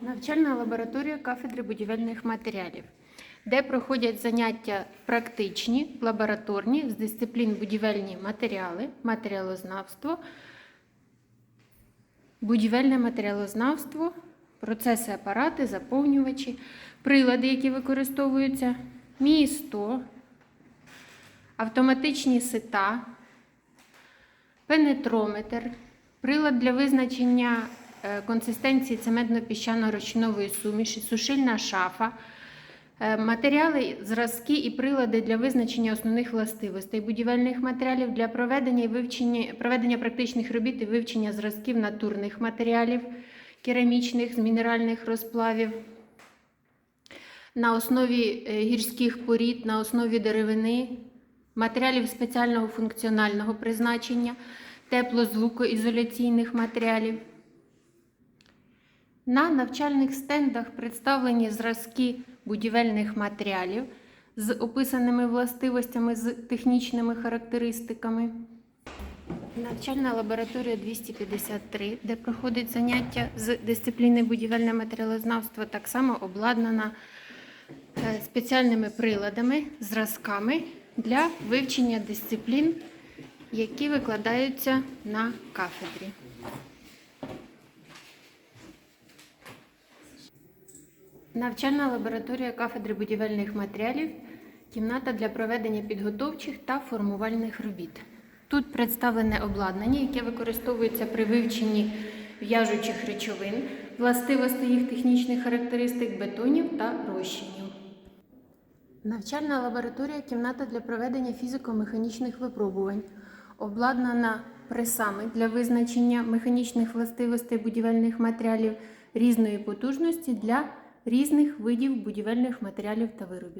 Навчальна лабораторія кафедри будівельних матеріалів, де проходять заняття практичні, лабораторні з дисциплін будівельні матеріали, матеріалознавство, будівельне матеріалознавство, процеси апарати, заповнювачі, прилади, які використовуються, місто, автоматичні сита, пенетрометр, прилад для визначення консистенції цементно-піщано-речнової суміші, сушильна шафа, е, матеріали, зразки і прилади для визначення основних властивостей будівельних матеріалів для проведення і вивчення проведення практичних робіт і вивчення зразків натурних матеріалів, керамічних з мінеральних розплавів. На основі е, гірських порід, на основі деревини, матеріалів спеціального функціонального призначення, теплозвукоізоляційних матеріалів. На навчальних стендах представлені зразки будівельних матеріалів з описаними властивостями, з технічними характеристиками. Навчальна лабораторія 253, де проходить заняття з дисципліни будівельне матеріалознавство, так само обладнана е, спеціальними приладами, зразками для вивчення дисциплін, які викладаються на кафедрі. Навчальна лабораторія кафедри будівельних матеріалів, кімната для проведення підготовчих та формувальних робіт. Тут представлене обладнання, яке використовується при вивченні в'яжучих речовин, властивостей їх технічних характеристик бетонів та розчинів. Навчальна лабораторія кімната для проведення фізико-механічних випробувань, обладнана пресами для визначення механічних властивостей будівельних матеріалів різної потужності для різних видів будівельних матеріалів та виробів.